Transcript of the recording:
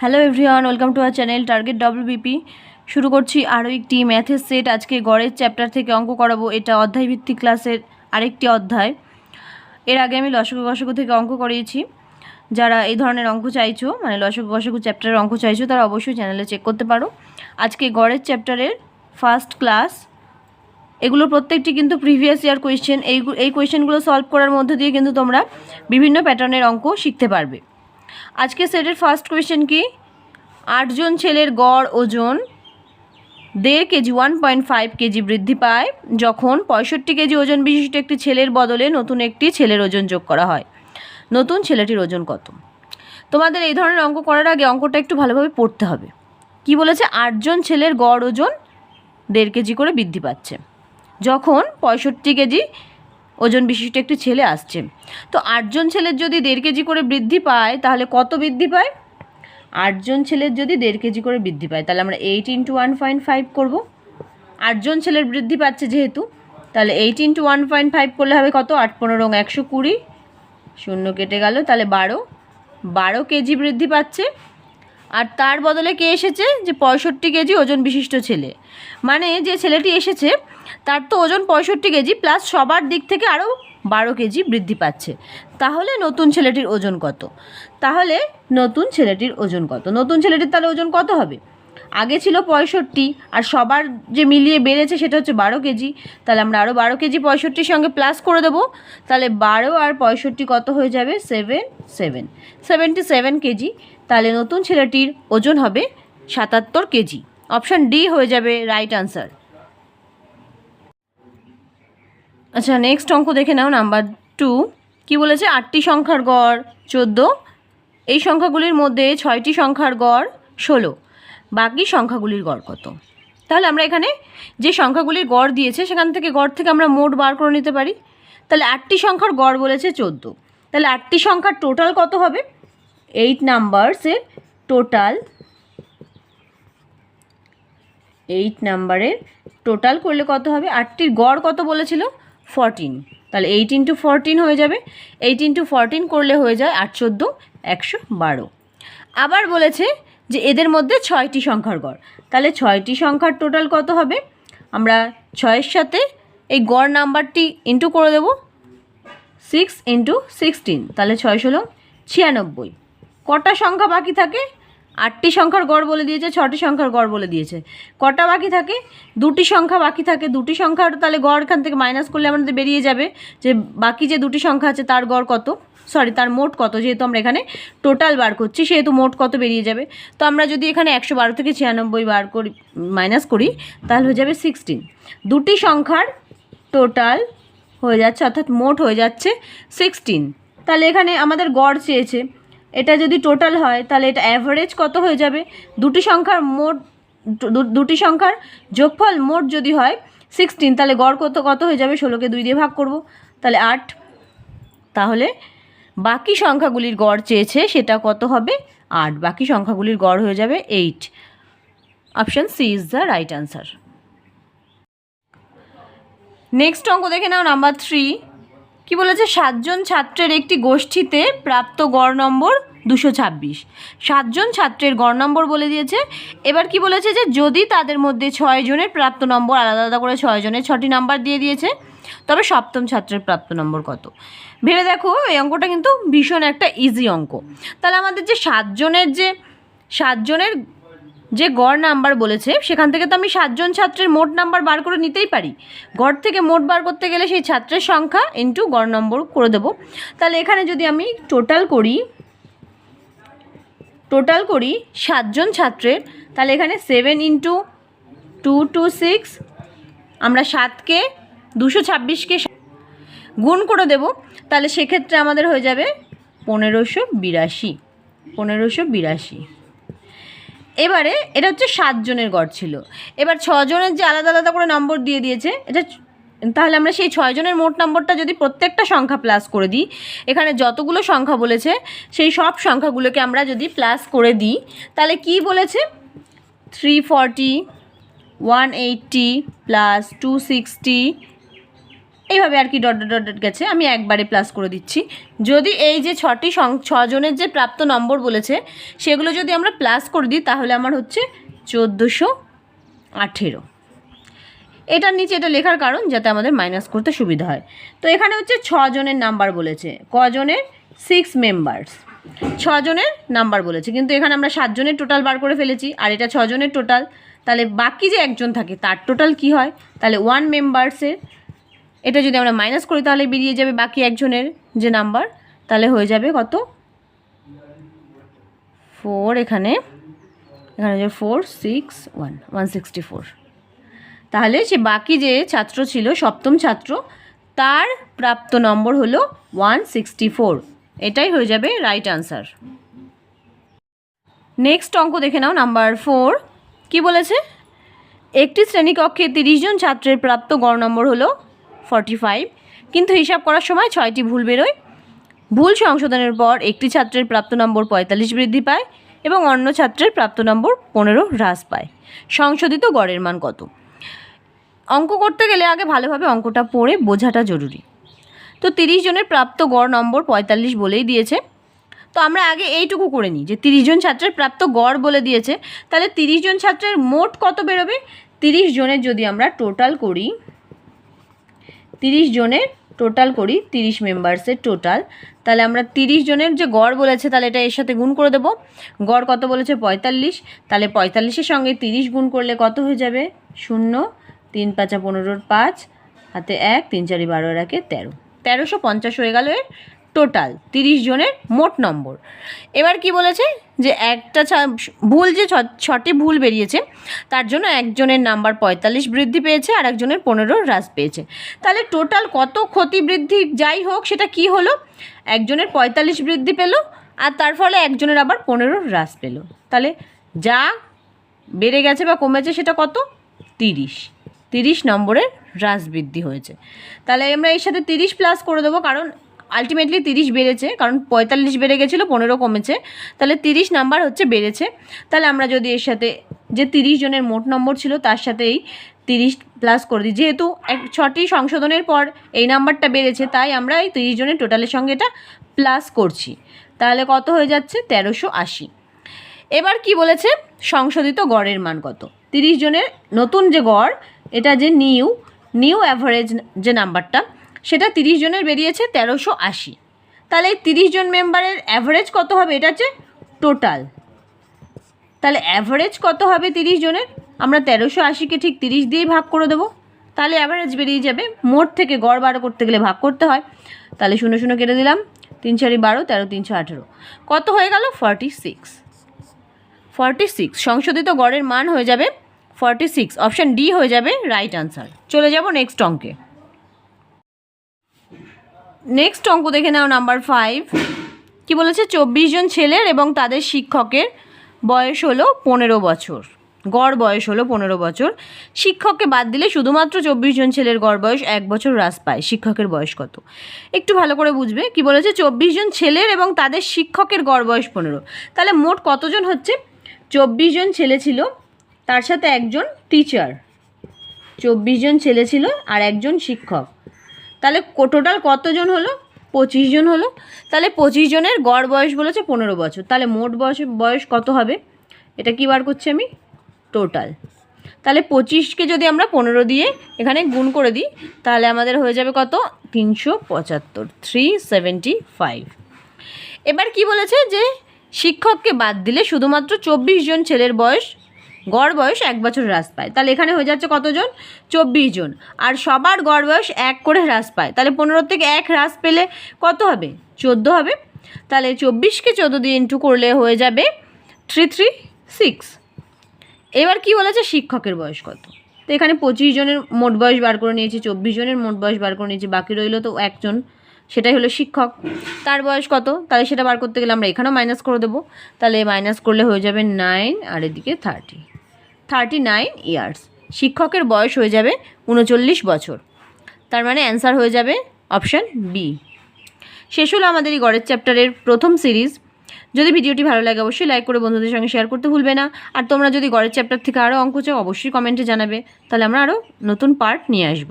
Hello everyone welcome to our channel target WBP শুরু করছি আরও একটি ম্যাথের সেট আজকে গড়ের চ্যাপ্টার থেকে অঙ্ক করাবো। এটা অধ্যায় ভিত্তিক ক্লাসের আরেকটি অধ্যায়। এর আগে আমি লসগু গসগু থেকে অঙ্ক করিয়েছি। যারা এই ধরনের অঙ্ক চাইছো মানে লসগু গসগু চ্যাপ্টারের অঙ্ক চাইছো, তারা অবশ্যই চ্যানেলে চেক করতে পারো। আজকে গড়ের চ্যাপ্টারের ফার্স্ট ক্লাস এগুলো প্রত্যেকটি কিন্তু প্রিভিয়াস ইয়ার কোয়েশ্চেন এই এই কোয়েশ্চেনগুলো সলভ করার মধ্যে দিয়ে কিন্তু তোমরা বিভিন্ন প্যাটার্নের অঙ্ক শিখতে পারবে। আজকে সেটের ফার্স্ট কোয়েশ্চেন কি? আটজন ছেলের গড় ওজন দেড় kg one point five kg বৃদ্ধি পায় যখন পঁয়ষট্টি কেজি ওজন বিশিষ্ট একটি ছেলের বদলে নতুন একটি ছেলের ওজন যোগ করা হয়। নতুন ছেলেটির ওজন কত? তোমাদের এই ধরনের অঙ্ক করার আগে অঙ্কটা একটু ভালোভাবে পড়তে হবে। কি বলেছে? আটজন ছেলের গড় ওজন দেড় কেজি করে বৃদ্ধি পাচ্ছে। যখন পঁয়ষট্টি কেজি ওজন বিশিষ্ট একটি ছেলে আসছে। তো আটজন ছেলের যদি দেড় কেজি করে বৃদ্ধি পায়, তাহলে কত বৃদ্ধি পায়? আটজন ছেলের যদি দেড় কেজি করে বৃদ্ধি পায়, তাহলে আমরা eight into one point five করব। আটজন ছেলের বৃদ্ধি পাচ্ছে যেহেতু, তাহলে eight into one point five করলে হবে কত? আট, পনেরো একশো কুড়ি। শূন্য কেটে গেল, তাহলে বারো। বারো কেজি বৃদ্ধি পাচ্ছে। আর তার বদলে কে এসেছে? যে পঁয়ষট্টি কেজি ওজন বিশিষ্ট ছেলে। মানে যে ছেলেটি এসেছে তার তো ওজন পঁয়ষট্টি কেজি প্লাস সবার দিক থেকে আরও বারো কেজি বৃদ্ধি পাচ্ছে। তাহলে নতুন ছেলেটির ওজন কত? তাহলে নতুন ছেলেটির ওজন কত? নতুন ছেলেটির তাহলে ওজন কত হবে? আগে ছিল পঁয়ষট্টি, আর সবার যে মিলিয়ে বেড়েছে সেটা হচ্ছে বারো কেজি। তাহলে আমরা আরও বারো কেজি পঁয়ষট্টির সঙ্গে প্লাস করে দেবো। তাহলে বারো আর পঁয়ষট্টি কত হয়ে যাবে? Seven seven seventy seven kg. তাহলে নতুন ছেলেটির ওজন হবে সাতাত্তর কেজি। অপশান ডি হয়ে যাবে রাইট আনসার আচ্ছা নেক্সট অঙ্ক দেখে নাও নাম্বার টু কী বলেছে? আটটি সংখ্যার গড়, চোদ্দ। এই সংখ্যাগুলির মধ্যে ছয়টি সংখ্যার গড়, ষোলো। বাকি সংখ্যাগুলির গড় কত? তাহলে আমরা এখানে যে সংখ্যাগুলির গড় দিয়েছে, সেখান থেকে গড় থেকে আমরা মোট বার করে নিতে পারি। তাহলে আটটি সংখ্যার গড় বলেছে চোদ্দ। তাহলে আটটি সংখ্যার টোটাল কত হবে? এইট নাম্বারসের টোটাল এইট নাম্বারের টোটাল করলে কত হবে? আটটির গড় কত বলেছিল? ফরটিন তাহলে এইট ইন্টু ফরটিন হয়ে যাবে। এইট ইন্টু ফরটিন করলে হয়ে যায় আট চোদ্দ, একশো বারো। আবার বলেছে যে এদের মধ্যে ছয়টি সংখ্যার গড়। তাহলে ছয়টি সংখ্যার টোটাল কত হবে? আমরা ছয়ের সাথে এই গড় নাম্বারটি ইন্টু করে দেবো। সিক্স ইন্টু সিক্সটিন তাহলে ছয় ষোলো, ছিয়ানব্বই। কটা সংখ্যা বাকি থাকে? আটটি সংখ্যার গড় বলে দিয়েছে, ছটি সংখ্যার গড় বলে দিয়েছে। কটা বাকি থাকে? দুটি সংখ্যা বাকি থাকে। দুটি সংখ্যার তাহলে গড় এখান থেকে মাইনাস করলে আমাদের বেরিয়ে যাবে যে বাকি যে দুটি সংখ্যা আছে তার গড় কত? সরি তার মোট কত? যেহেতু আমরা এখানে টোটাল বার করছি, সেহেতু মোট কত বেরিয়ে যাবে? তো আমরা যদি এখানে একশো বারো থেকে ছিয়ানব্বই বার করি মাইনাস করি, তাহলে হয়ে যাবে সিক্সটিন দুটি সংখ্যার টোটাল হয়ে যাচ্ছে, অর্থাৎ মোট হয়ে যাচ্ছে সিক্সটিন তাহলে এখানে আমাদের গড় চেয়েছে এটা যদি টোটাল হয়, তাহলে এটা অ্যাভারেজ কত হয়ে যাবে? দুটি সংখ্যার মোট দুটি সংখ্যার যোগফল মোট যদি হয় সিক্সটিন তাহলে গড় কত কত হয়ে যাবে? ষোলোকে দুই দিয়ে ভাগ করব। তাহলে আট। তাহলে বাকি সংখ্যাগুলির গড় চেয়েছে সেটা কত হবে? আট। বাকি সংখ্যাগুলির গড় হয়ে যাবে eight option C is the right answer next অঙ্ক দেখে নাও নাম্বার থ্রি কি বলেছে? সাতজন ছাত্রের একটি গোষ্ঠীতে প্রাপ্ত গড় নম্বর দুশো ছাব্বিশ। সাতজন ছাত্রের গড় নম্বর বলে দিয়েছে। এবার কি বলেছে যে, যদি তাদের মধ্যে ছয় জনের প্রাপ্ত নম্বর আলাদা আলাদা করে ছয় জনের ছটি নাম্বার দিয়ে দিয়েছে, তবে সপ্তম ছাত্রের প্রাপ্ত নম্বর কত? ভেবে দেখো, এই অঙ্কটা কিন্তু ভীষণ একটা ইজি অঙ্ক। তাহলে আমাদের যে সাতজনের যে, সাতজনের যে গড় নাম্বার বলেছে, সেখান থেকে তো আমি সাতজন ছাত্রের মোট নাম্বার বার করে নিতেই পারি। গড় থেকে মোট বার করতে গেলে সেই ছাত্রের সংখ্যা ইন্টু গড় নম্বর করে দেবো। তাহলে এখানে যদি আমি টোটাল করি টোটাল করি সাতজন ছাত্রের, তাহলে এখানে seven into two two six আমরা সাতকে দুশো ছাব্বিশকে গুণ করে দেব। তাহলে সেক্ষেত্রে আমাদের হয়ে যাবে পনেরোশো বিরাশি পনেরোশো বিরাশি। এবারে এটা হচ্ছে সাতজনের গড় ছিল। এবার ছজনের যে আলাদা আলাদা করে নম্বর দিয়ে দিয়েছে, এটা তাহলে আমরা সেই ছয়জনের মোট নম্বরটা যদি প্রত্যেকটা সংখ্যা প্লাস করে দিই, এখানে যতগুলো সংখ্যা বলেছে, সেই সব সংখ্যাগুলোকে আমরা যদি প্লাস করে দিই, তাহলে কি বলেছে? Three forty one eighty plus two sixty এইভাবে আর কি ডট ডট ডট গেছে। আমি একবারে প্লাস করে দিচ্ছি। যদি এই যে ছটি সং, ছজনের যে প্রাপ্ত নম্বর বলেছে, সেগুলো যদি আমরা প্লাস করে দিই, তাহলে আমার হচ্ছে চোদ্দোশো আঠেরো। এটার নিচে এটা লেখার কারণ, যাতে আমাদের মাইনাস করতে সুবিধা হয়। তো এখানে হচ্ছে ছজনের নাম্বার বলেছে। কজনের? সিক্স মেম্বার্স ছজনের নাম্বার বলেছে। কিন্তু এখানে আমরা সাতজনের টোটাল বার করে ফেলেছি, আর এটা ছজনের টোটাল তাহলে বাকি যে একজন থাকে, তার টোটাল কি হয়? তাহলে ওয়ান মেম্বার্সের এটা যদি আমরা মাইনাস করি, তাহলে বেরিয়ে যাবে বাকি একজনের যে নাম্বার তাহলে হয়ে যাবে কত? ফোর এখানে। এখানে যে four six one one sixty four তাহলে সে বাকি যে ছাত্র ছিল, সপ্তম ছাত্র, তার প্রাপ্ত নম্বর হলো ওয়ান সিক্সটি ফোর এটাই হয়ে যাবে রাইট আনসার নেক্সট অঙ্ক দেখে নাও নাম্বার ফোর কি বলেছে? একটি শ্রেণীকক্ষে তিরিশ জন ছাত্রের প্রাপ্ত গড় নম্বর হলো ফর্টি ফাইভ কিন্তু হিসাব করার সময় ছয়টি ভুল বেরোয়। ভুল সংশোধনের পর একটি ছাত্রের প্রাপ্ত নম্বর পঁয়তাল্লিশ বৃদ্ধি পায় এবং অন্য ছাত্রের প্রাপ্ত নম্বর পনেরো হ্রাস পায়। সংশোধিত গড়ের মান কত? অঙ্ক করতে গেলে আগে ভালোভাবে অঙ্কটা পড়ে বোঝাটা জরুরি। তো তিরিশ জনের প্রাপ্ত গড় নম্বর পঁয়তাল্লিশ বলেই দিয়েছে। তো আমরা আগে এইটুকু করে নিই যে তিরিশ জন ছাত্রের প্রাপ্ত গড় বলে দিয়েছে। তাহলে তিরিশ জন ছাত্রের মোট কত বেরোবে? তিরিশ জনের যদি আমরা টোটাল করি তিরিশ জনের টোটাল করি, তিরিশ মেম্বার্সের টোটাল তাহলে আমরা তিরিশ জনের যে গড় বলেছে, তাহলে এটা এর সাথে গুণ করে দেবো। গড় কত বলেছে? পঁয়তাল্লিশ। তাহলে পঁয়তাল্লিশের সঙ্গে তিরিশ গুণ করলে কত হয়ে যাবে? শূন্য। তিন পাঁচা পনেরোর পাঁচ। হাতে এক, তিন চারি বারো রাখে তেরো। তেরোশো পঞ্চাশ হয়ে গেল এর। টোটাল তিরিশ জনের মোট নম্বর। এবার কি বলেছে? যে একটা ভুল যে ছটি ভুল বেরিয়েছে, তার জন্য একজনের নাম্বার পঁয়তাল্লিশ বৃদ্ধি পেয়েছে, আর একজনের পনেরো হ্রাস পেয়েছে। তাহলে টোটাল কত ক্ষতি বৃদ্ধি যাই হোক, সেটা কি হলো? একজনের পঁয়তাল্লিশ বৃদ্ধি পেল, আর তার ফলে একজনের আবার পনেরো হ্রাস পেল। তাহলে যা বেড়ে গেছে বা কমেছে সেটা কত? তিরিশ। তিরিশ নম্বরের হ্রাস বৃদ্ধি হয়েছে। তাহলে আমরা এর সাথে তিরিশ প্লাস করে দেবো, কারণ আলটিমেটলি তিরিশ বেড়েছে, কারণ পঁয়তাল্লিশ বেড়ে গেছিল, পনেরো কমেছে। তাহলে তিরিশ নাম্বার হচ্ছে বেড়েছে। তাহলে আমরা যদি এর সাথে, যে তিরিশ জনের মোট নম্বর ছিল, তার সাথে এই তিরিশ প্লাস করে দিই। যেহেতু এক, ছটি সংশোধনের পর এই নাম্বারটা বেড়েছে, তাই আমরা এই তিরিশ জনের টোটালের সঙ্গে এটা প্লাস করছি। তাহলে কত হয়ে যাচ্ছে? তেরোশো আশি। এবার কি বলেছে? সংশোধিত গড়ের মান কত? তিরিশ জনের নতুন যে গড়, এটা যে নিউ নিউ অ্যাভারেজ যে নাম্বারটা সেটা তিরিশ জনের বেরিয়েছে তেরোশো আশি। তাহলে তিরিশ জন মেম্বারের অ্যাভারেজ কত হবে? এটা হচ্ছে টোটাল তাহলে অ্যাভারেজ কত হবে তিরিশ জনের? আমরা তেরোশো আশিকে ঠিক তিরিশ দিয়েই ভাগ করে দেবো। তাহলে অ্যাভারেজ বেরিয়ে যাবে মোট থেকে গড় বারো করতে গেলে ভাগ করতে হয়। তাহলে শূন্য শূন্য কেটে দিলাম। তিন চারি বারো, তেরো তিনশো আঠেরো। কত হয়ে গেল? ফর্টি সিক্স ফর্টি সিক্স সংশোধিত গড়ের মান হয়ে যাবে ফর্টি সিক্স অপশান ডি হয়ে যাবে রাইট আনসার চলে যাব নেক্সট অঙ্কে। নেক্সট অঙ্ক দেখে নাও নাম্বার ফাইভ কি বলেছে? চব্বিশ জন ছেলের এবং তাদের শিক্ষকের বয়স হলো পনেরো বছর। গড় বয়স হলো পনেরো বছর। শিক্ষককে বাদ দিলে শুধুমাত্র চব্বিশ জন ছেলের গড় বয়স এক বছর হ্রাস পায়। শিক্ষকের বয়স কত? একটু ভালো করে বুঝবে। কি বলেছে? চব্বিশ জন ছেলের এবং তাদের শিক্ষকের গড় বয়স পনেরো। তাহলে মোট কতজন হচ্ছে? চব্বিশ জন ছেলে ছিল, তার সাথে একজন টিচার চব্বিশ জন ছেলে ছিল আর একজন শিক্ষক। তাহলে টোটাল কতজন হলো? পঁচিশ জন হলো। তাহলে পঁচিশ জনের গড় বয়স বলেছে পনেরো বছর। তাহলে মোট বয়স বয়স কত হবে? এটা কি বার করছি আমি? টোটাল। তাহলে পঁচিশকে যদি আমরা পনেরো দিয়ে এখানে গুণ করে দিই, তাহলে আমাদের হয়ে যাবে কত? তিনশো পঁচাত্তর থ্রি সেভেন্টি ফাইভ এবার কি বলেছে যে, শিক্ষককে বাদ দিলে শুধুমাত্র চব্বিশ জন ছেলের বয়স গড় বয়স এক বছর হ্রাস পায়। তাহলে এখানে হয়ে যাচ্ছে কতজন? চব্বিশ জন। আর সবার গড় বয়স এক করে হ্রাস পায়। তাহলে পনেরো থেকে এক হ্রাস পেলে কত হবে? চোদ্দ হবে। তাহলে চব্বিশকে চোদ্দ দিয়ে ইন্টু করলে হয়ে যাবে থ্রি থ্রি সিক্স এবার কি বলেছে? শিক্ষকের বয়স কত? তো এখানে পঁচিশ জনের মোট বয়স বার করে নিয়েছি, চব্বিশ জনের মোট বয়স বার করে নিয়েছি, বাকি রইল তো একজন। সেটাই হলো শিক্ষক। তার বয়স কত? তাহলে সেটা বার করতে গেলে আমরা এখানেও মাইনাস করে দেবো। তাহলে মাইনাস করলে হয়ে যাবে নাইন আর এদিকে থার্টি থার্টি নাইন ইয়ার্স। শিক্ষকের বয়স হয়ে যাবে উনচল্লিশ বছর। তার মানে অ্যান্সার হয়ে যাবে অপশান বি। শেষ হলো আমাদের এই গড়ের চ্যাপ্টারের প্রথম সিরিজ। যদি ভিডিওটি ভালো লাগে অবশ্যই লাইক করে বন্ধুদের সঙ্গে শেয়ার করতে ভুলবে না। আর তোমরা যদি গড়ের চ্যাপ্টার থেকে আরও অঙ্ক চাও, অবশ্যই কমেন্টে জানাবে। তাহলে আমরা আরও নতুন পার্ট নিয়ে আসব।